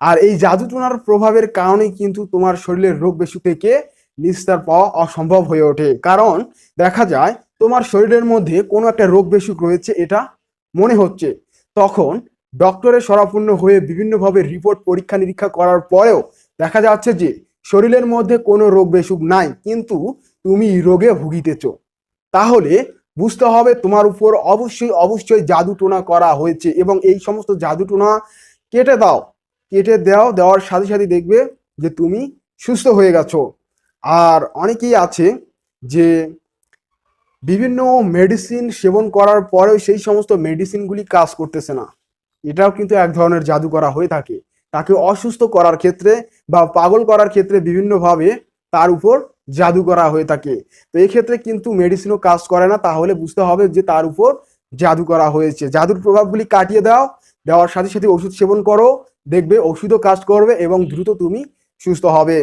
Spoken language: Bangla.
আর এই জাদুটোনার প্রভাবের কারণে কিন্তু তোমার শরীরের রোগ বেশি থেকে নিস্তার পাওয়া অসম্ভব হয়ে ওঠে। কারণ দেখা যায়, তোমার শরীরের মধ্যে কোনো একটা রোগ বেসুখ রয়েছে এটা মনে হচ্ছে। তখন ডক্টরের সরাপূর্ণ হয়ে বিভিন্নভাবে রিপোর্ট পরীক্ষা নিরীক্ষা করার পরেও দেখা যাচ্ছে যে, শরীরের মধ্যে কোনো রোগ বেসুখ নাই, কিন্তু তুমি রোগে ভুগিতেছ। তাহলে বুঝতে হবে তোমার উপর অবশ্যই অবশ্যই জাদুটোনা করা হয়েছে এবং এই সমস্ত জাদু টোনা কেটে দাও। কেটে দাও, দেওয়ার সাথে সাথে দেখবে যে তুমি সুস্থ হয়ে গেছো। আর অনেকেই আছে যে বিভিন্ন মেডিসিন সেবন করার পরেও সেই সমস্ত মেডিসিনগুলি কাজ করতেছে না। এটাও কিন্তু এক ধরনের জাদু করা হয়ে থাকে। তাকে অসুস্থ করার ক্ষেত্রে বা পাগল করার ক্ষেত্রে বিভিন্নভাবে তার উপর জাদু করা হয়ে থাকে। তো এই ক্ষেত্রে কিন্তু মেডিসিনও কাজ করে না, তাহলে বুঝতে হবে যে তার উপর জাদু করা হয়েছে। জাদুর প্রভাবগুলি কাটিয়ে দাও, দেওয়ার সাথে সাথে ওষুধ সেবন করো দেখবে ওষুধও কাজ করবে এবং দ্রুত তুমি সুস্থ হবে।